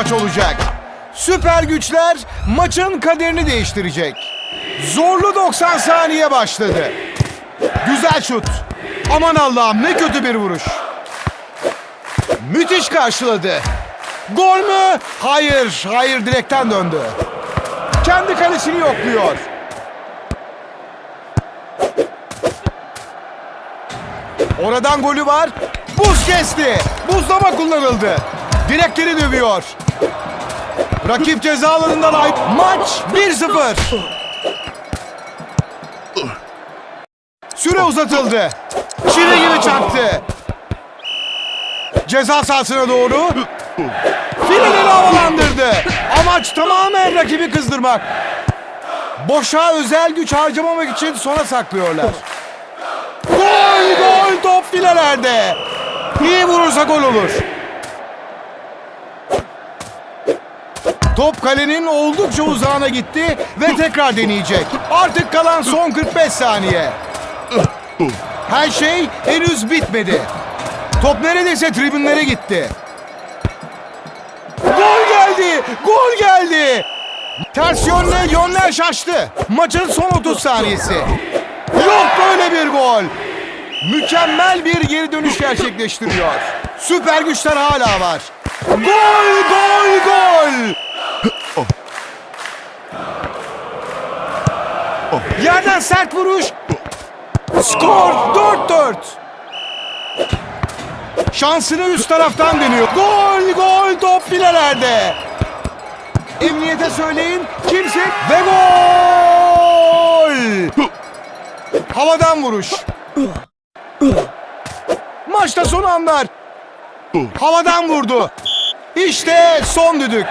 maç olacak. Süper güçler maçın kaderini değiştirecek. Zorlu 90 saniye başladı. Güzel şut. Aman Allah'ım ne kötü bir vuruş. Müthiş karşıladı. Gol mü? Hayır, hayır direkten döndü. Kendi kalesini yokluyor. Oradan golü var. Buz kesti. Buzlama kullanıldı. Direkleri dövüyor. Rakip ceza alanından ay. Maç 1-0. Süre uzatıldı. Çile gibi çaktı. Ceza sahasına doğru. Fileleri havalandırdı. Amaç tamamen rakibi kızdırmak. Boşa özel güç harcamamak için sona saklıyorlar. Gol gol top filelerde. İyi vurursa gol olur. Top kalenin oldukça uzağına gitti ve tekrar deneyecek. Artık kalan son 45 saniye. Her şey henüz bitmedi. Top neredeyse tribünlere gitti. Gol geldi! Gol geldi! Ters yönle yönler şaştı. Maçın son 30 saniyesi. Yok böyle bir gol. Mükemmel bir geri dönüş gerçekleştiriyor. Süper güçler hala var. Gol, gol, gol! Sert vuruş. Skor 4-4. Şansını üst taraftan deniyor. Gol, gol top filelerde. Emniyete söyleyin kimse ve gol! Havadan vuruş. Maçta son anlar. Havadan vurdu. İşte son düdük.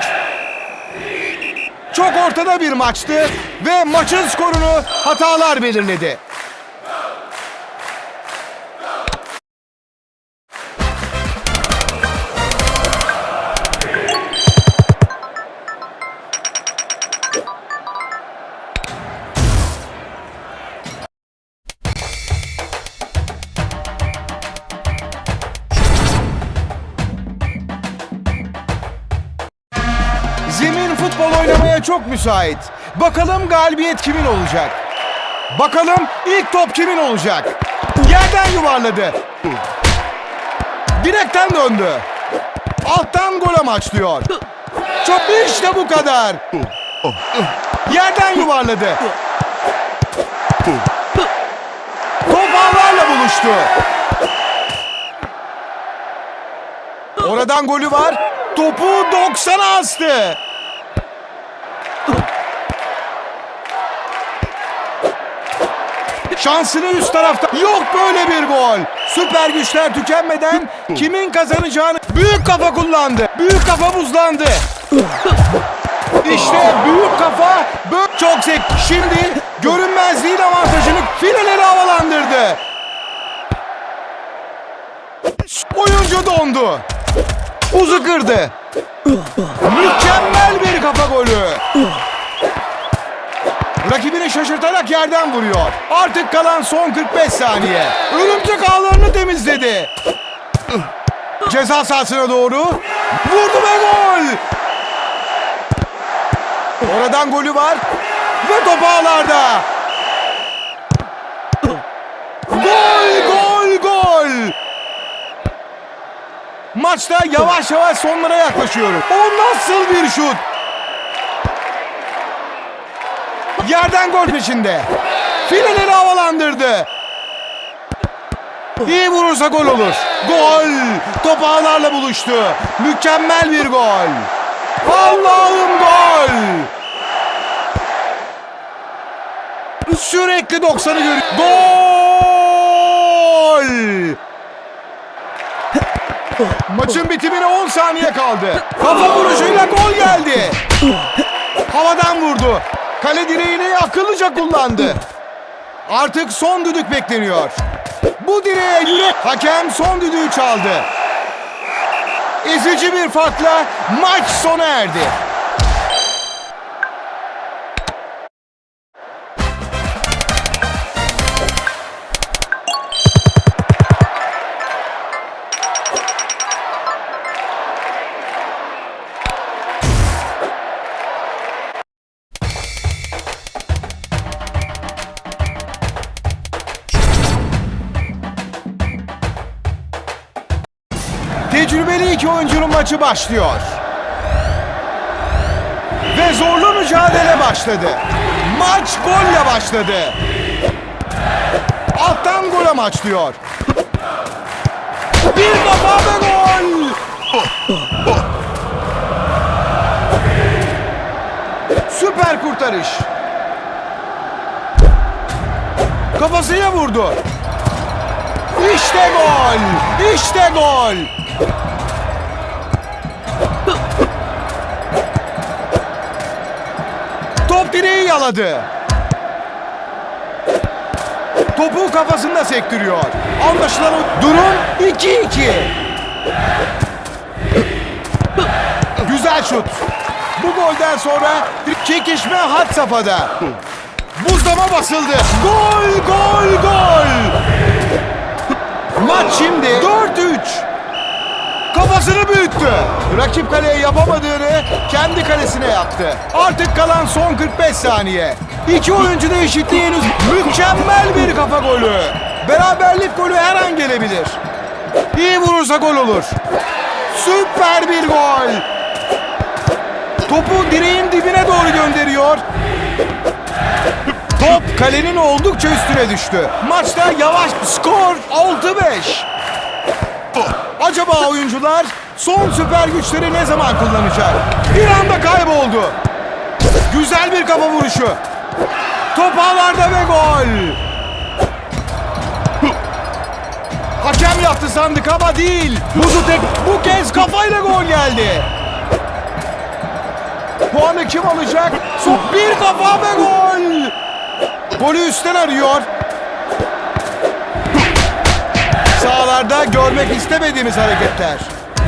Çok ortada bir maçtı ve maçın skorunu hatalar belirledi. Müsait. Bakalım galibiyet kimin olacak? Bakalım ilk top kimin olacak? Yerden yuvarladı. Direkten döndü. Alttan gol amaçlıyor. Çok işte bu kadar. Yerden yuvarladı. Top ağlarla buluştu. Oradan golü var. Topu 90'a astı. Şansını üst tarafta. Yok böyle bir gol. Süper güçler tükenmeden kimin kazanacağını büyük kafa kullandı. Büyük kafa buzlandı. İşte büyük kafa böyle çok zek. Şimdi görünmezliğin avantajını fileleri havalandırdı. Oyuncu dondu. Buzu kırdı. Mükemmel bir kafa golü. Rakibini şaşırtarak yerden vuruyor. Artık kalan son 45 saniye. Örümcek ağlarını temizledi. Ceza sahasına doğru. Vurdu ve gol. Oradan golü var. Ve top ağlarda. Gol, gol, gol. Maçta yavaş yavaş sonlara yaklaşıyoruz. O nasıl bir şut? Yerden gol peşinde. Fileleri havalandırdı. İyi vurursa gol olur. Gol! Top ağlarla buluştu. Mükemmel bir gol. Allah'ım gol! Sürekli 90'ı görüyor. Gol! Maçın bitimine 10 saniye kaldı. Kafa vuruşuyla gol geldi. Havadan vurdu. Kale direğini akıllıca kullandı. Artık son düdük bekleniyor. Bu direğe yürek hakem son düdüğü çaldı. Ezici bir farkla maç sona erdi. Maçı başlıyor. Ve zorlu mücadele başladı. Maç golle başladı. Alttan gol amaçlıyor. Bir kafa ve gol. Süper kurtarış. Kafasıyla vurdu. İşte gol. İşte gol. Direği yaladı. Topu kafasında sektiriyor. Anlaşılan durum 2-2. Güzel şut. Bu golden sonra çekişme had safhada. Buzdama basıldı. Gol, gol, gol. Maç şimdi 4-3. Kafasını büyüttü. Rakip kaleye yapamadığını kendi kalesine yaptı. Artık kalan son 45 saniye. İki oyuncu da eşitliği henüz mükemmel bir kafa golü. Beraberlik golü her an gelebilir. İyi vurursa gol olur. Süper bir gol. Topu direğin dibine doğru gönderiyor. Top kalenin oldukça üstüne düştü. Maçta yavaş skor 6-5. Acaba oyuncular son süper güçleri ne zaman kullanacak? Bir anda kayboldu. Güzel bir kafa vuruşu. Top ağlarda ve gol. Hakem yaptı sandık ama değil. Buzu bu kez kafayla gol geldi. Puanı kim alacak? Son bir kafa ve gol. Golü üstten arıyor. Sahalarda görmek istemediğimiz hareketler.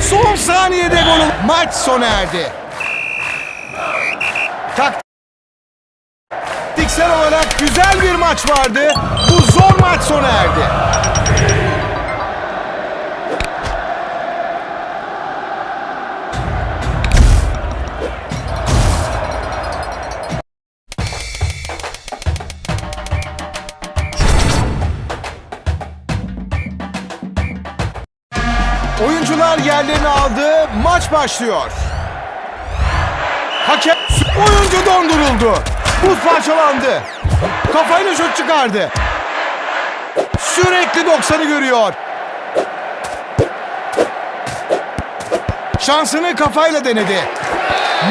Son saniyede gol. Maç sona erdi. Taktiksel olarak güzel bir maç vardı. Bu zor maç sona erdi. Yerlerini aldı. Maç başlıyor. Hakem oyuncu donduruldu. Buz parçalandı. Kafayla şut çıkardı. Sürekli 90'ı görüyor. Şansını kafayla denedi.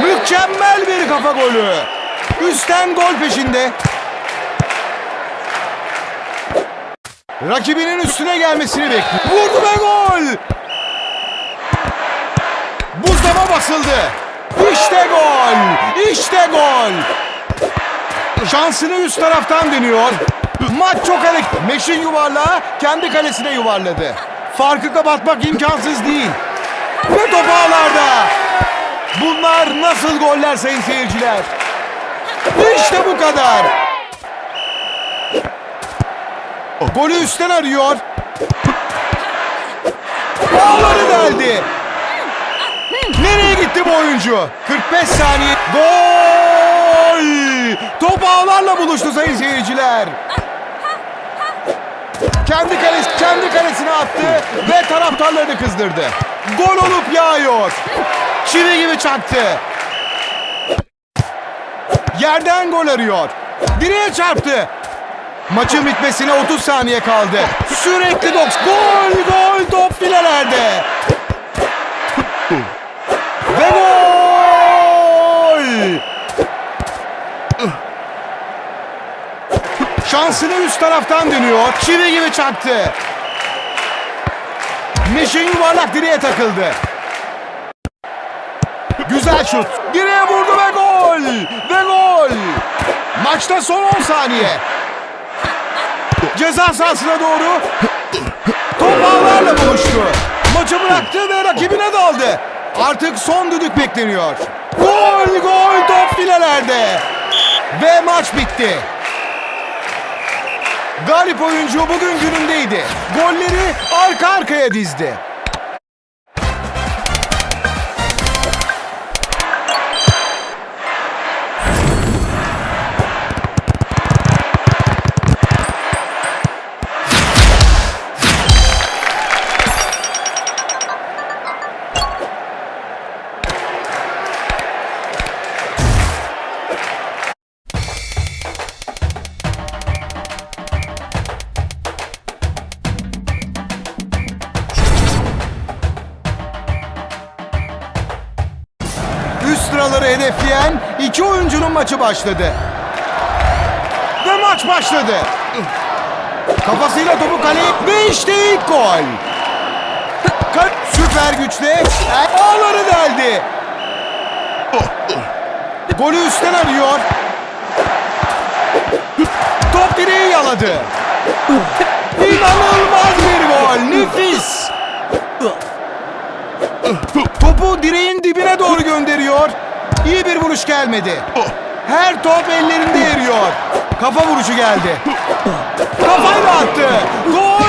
Mükemmel bir kafa golü. Üstten gol peşinde. Rakibinin üstüne gelmesini bekliyor. Vurdu ve gol. Buzdama basıldı. İşte gol. İşte gol. Şansını üst taraftan deniyor. Maç çok hareket. Meşin yuvarlağı kendi kalesine yuvarladı. Farkı kapatmak imkansız değil. Ve top. Bunlar nasıl goller sayın seyirciler? İşte bu kadar. Golü üstten arıyor. Ağları deldi. Gitti bu oyuncu? 45 saniye. Gol! Top ağlarla buluştu sayın seyirciler. Kendi kalesi kendi kalesine attı ve taraftarlarını kızdırdı. Gol olup yağıyor. Çivi gibi çaktı. Yerden gol arıyor. Direğe çarptı. Maçın bitmesine 30 saniye kaldı. Sürekli doks. Gol gol top filelerde. Ve gol! Şansını üst taraftan dönüyor. Çivi gibi çaktı. Meşin yuvarlak direğe takıldı. Güzel şut. Direğe vurdu ve gol! Ve gol! Maçta son 10 saniye. Ceza sahasına doğru top ağlarla buluştu. Maçı bıraktı ve rakibine daldı. Artık son düdük bekleniyor. Gol gol top filelerde. Ve maç bitti. Galip oyuncu bugün günündeydi. Golleri arka arkaya dizdi. Hedefleyen iki oyuncunun maçı başladı. Ve maç başladı. Kafasıyla topu kaleye ve işte ilk gol. Süper güçle ağları deldi. Golü üstten arıyor. Top direği yaladı. İnanılmaz bir gol. Nefis. Topu direğin dibine doğru gönderiyor. İyi bir vuruş gelmedi. Her top ellerinde eriyor. Kafa vuruşu geldi. Kafayla attı. Gol!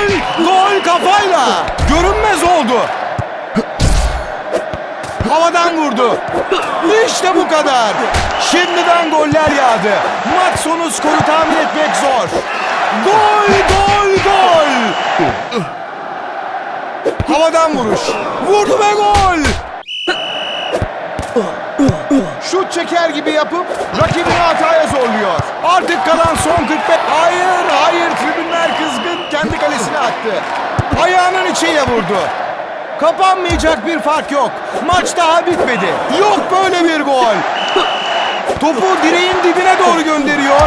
Gol kafayla. Görünmez oldu. Havadan vurdu. İşte bu kadar. Şimdiden goller yağdı. Maç sonu skoru tahmin etmek zor. Gol, gol, gol. Havadan vuruş. Vurdu ve gol. Şut çeker gibi yapıp rakibini hataya zorluyor. Artık kalan son 45. Hayır, hayır. Tribünler kızgın. Kendi kalesine attı. Ayağının içiyle vurdu. Kapanmayacak bir fark yok. Maç daha bitmedi. Yok böyle bir gol. Topu direğin dibine doğru gönderiyor.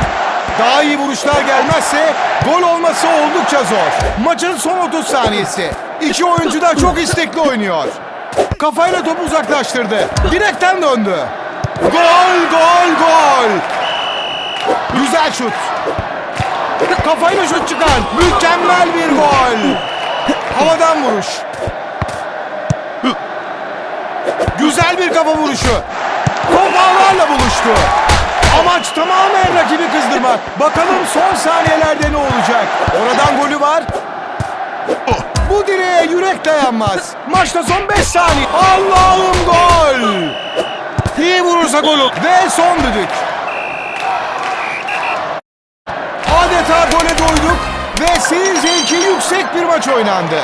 Daha iyi vuruşlar gelmezse gol olması oldukça zor. Maçın son 30 saniyesi. İki oyuncu da çok istekli oynuyor. Kafayla topu uzaklaştırdı. Direkten döndü. Gol, gol, gol. Güzel şut. Kafayla şut çıkar. Mükemmel bir gol. Havadan vuruş. Güzel bir kafa vuruşu. Top ağlarla buluştu. Amaç tamamen rakibi kızdırmak. Bakalım son saniyelerde ne olacak? Oradan golü var. Bu direğe yürek dayanmaz. Maçta son 5 saniye. Allah'ım gol. İyi vurursa gol olur. Ve son düdük. Adeta gole doyduk ve seyir zevki yüksek bir maç oynandı.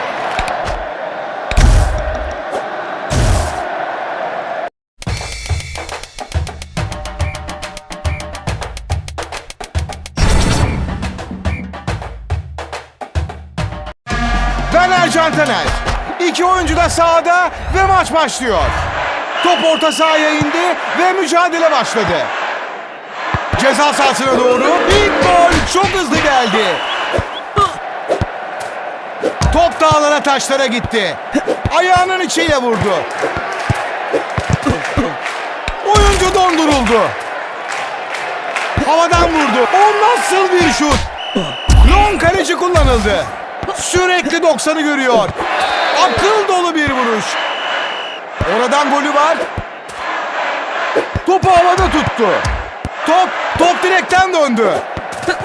Taner Cantaner. İki oyuncu da sahada ve maç başlıyor. Top orta sahaya indi ve mücadele başladı. Ceza sahasına doğru ilk gol çok hızlı geldi. Top dağlara taşlara gitti. Ayağının içiyle vurdu. Oyuncu donduruldu. Havadan vurdu. O nasıl bir şut? Long kaleci kullanıldı. Sürekli 90'ı görüyor. Akıl dolu bir vuruş. Oradan golü var. Topu havada tuttu. Top, top direkten döndü.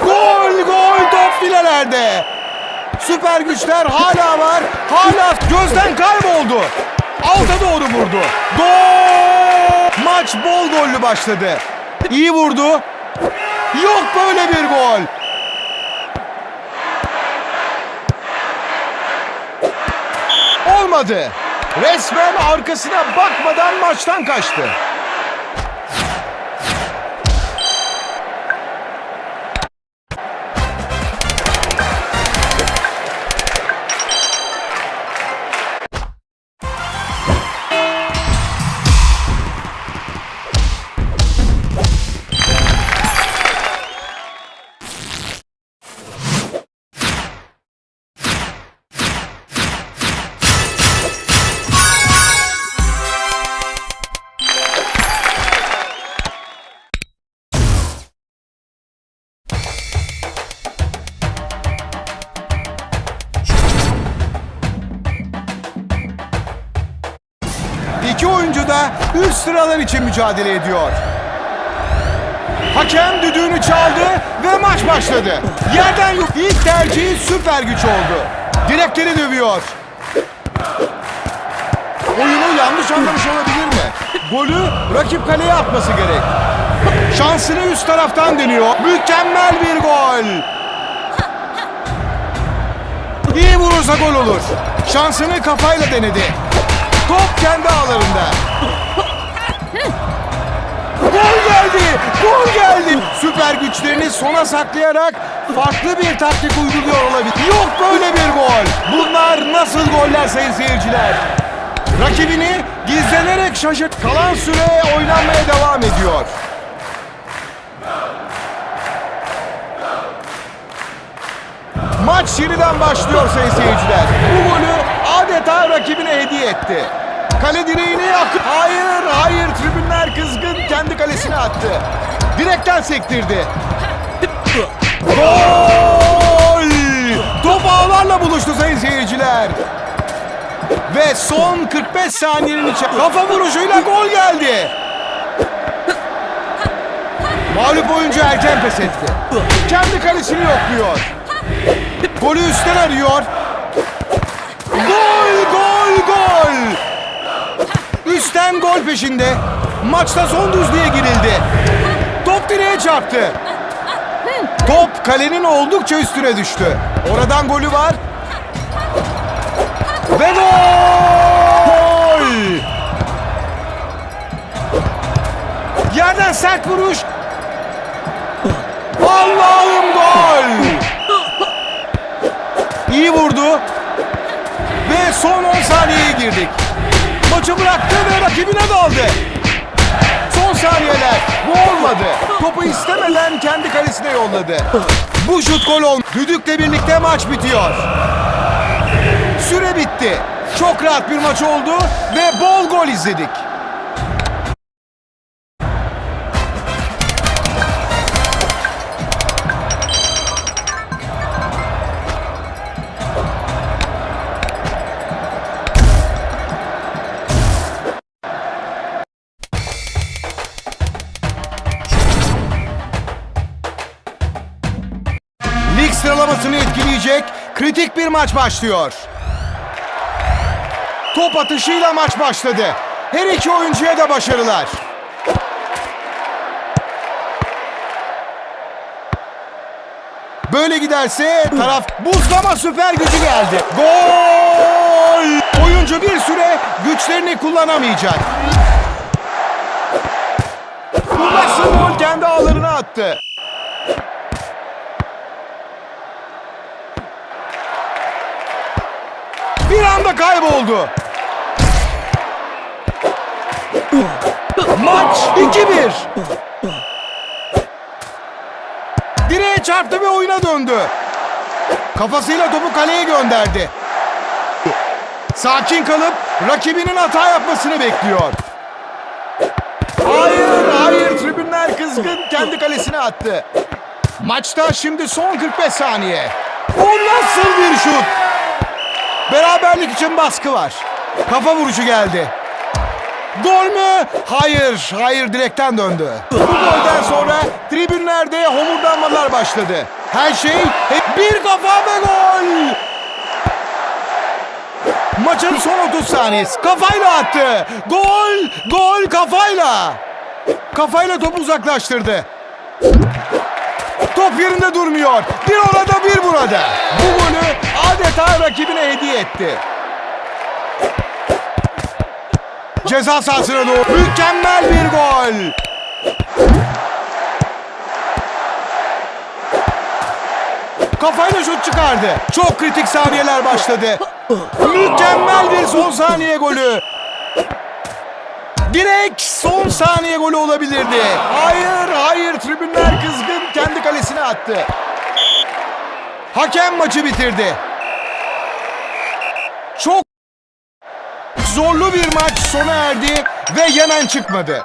Gol, gol, top filelerde. Süper güçler hala var. Hala gözden kayboldu. Alta doğru vurdu. Gol! Maç bol gollü başladı. İyi vurdu. Yok böyle bir gol. Olmadı. Resmen arkasına bakmadan maçtan kaçtı. Da üst sıralar için mücadele ediyor. Hakem düdüğünü çaldı ve maç başladı. Yerden yok. İlk tercihi süper güç oldu. Direkleri dövüyor. Oyunu yanlış anlamış olabilir mi? Golü rakip kaleye atması gerek. Şansını üst taraftan deniyor. Mükemmel bir gol. İyi vurursa gol olur. Şansını kafayla denedi. Kendi ağlarında. Gol geldi! Gol geldi! Süper güçlerini sona saklayarak farklı bir taktik uyguluyor olabilir. Yok böyle bir gol. Bunlar nasıl goller sayın seyirciler? Rakibini gizlenerek şaşırt. Kalan süre oynanmaya devam ediyor. Maç yeniden başlıyor sayın seyirciler. Bu golü adeta rakibine hediye etti. Kale direğini yakın. Hayır, hayır. Tribünler kızgın. Kendi kalesine attı. Direkten sektirdi. Gol! Top ağlarla buluştu sayın seyirciler. Ve son 45 saniyenin içi kafa vuruşuyla gol geldi. Mağlup oyuncu erken pes etti. Kendi kalesini yokluyor. Golü üstten arıyor. Gol, gol, gol. Üstten gol peşinde. Maçta son düzlüğe girildi. Top direğe çarptı. Top kalenin oldukça üstüne düştü. Oradan golü var. Ve gol! Yerden sert vuruş. Allah'ım gol! İyi vurdu. Ve son 10 saniyeye girdik. Maçı bıraktı ve rakibine daldı. Son saniyeler. Bu olmadı. Topu istemeden kendi kalesine yolladı. Bu şut gol oldu. Düdükle birlikte maç bitiyor. Süre bitti. Çok rahat bir maç oldu ve bol gol izledik. Kritik bir maç başlıyor. Top atışıyla maç başladı. Her iki oyuncuya da başarılar. Böyle giderse taraf buzlama süper gücü geldi. Gol! Oyuncu bir süre güçlerini kullanamayacak. Nasıl gol kendi ağlarına attı. Bir anda kayboldu. Maç 2-1. Direğe çarptı ve oyuna döndü. Kafasıyla topu kaleye gönderdi. Sakin kalıp rakibinin hata yapmasını bekliyor. Hayır, hayır. Tribünler kızgın. Kendi kalesine attı. Maçta şimdi son 45 saniye. O nasıl bir şut? Beraberlik için baskı var. Kafa vuruşu geldi. Gol mü? Hayır, hayır direkten döndü. Bu golden sonra tribünlerde homurdanmalar başladı. Her şey hep bir kafa ve gol. Maçın son 30 saniyesi. Kafayla attı. Gol, gol kafayla. Kafayla topu uzaklaştırdı. Top yerinde durmuyor. Bir orada bir burada. Bu golü adeta rakibine hediye etti. Ceza sahasına doğru mükemmel bir gol. Kafayla şut çıkardı. Çok kritik saniyeler başladı. Mükemmel bir son saniye golü. Direkt son saniye golü olabilirdi. Hayır, hayır. Tribünler kızgın. Kendi kalesine attı. Hakem maçı bitirdi. Çok zorlu bir maç sona erdi ve Yemen çıkmadı.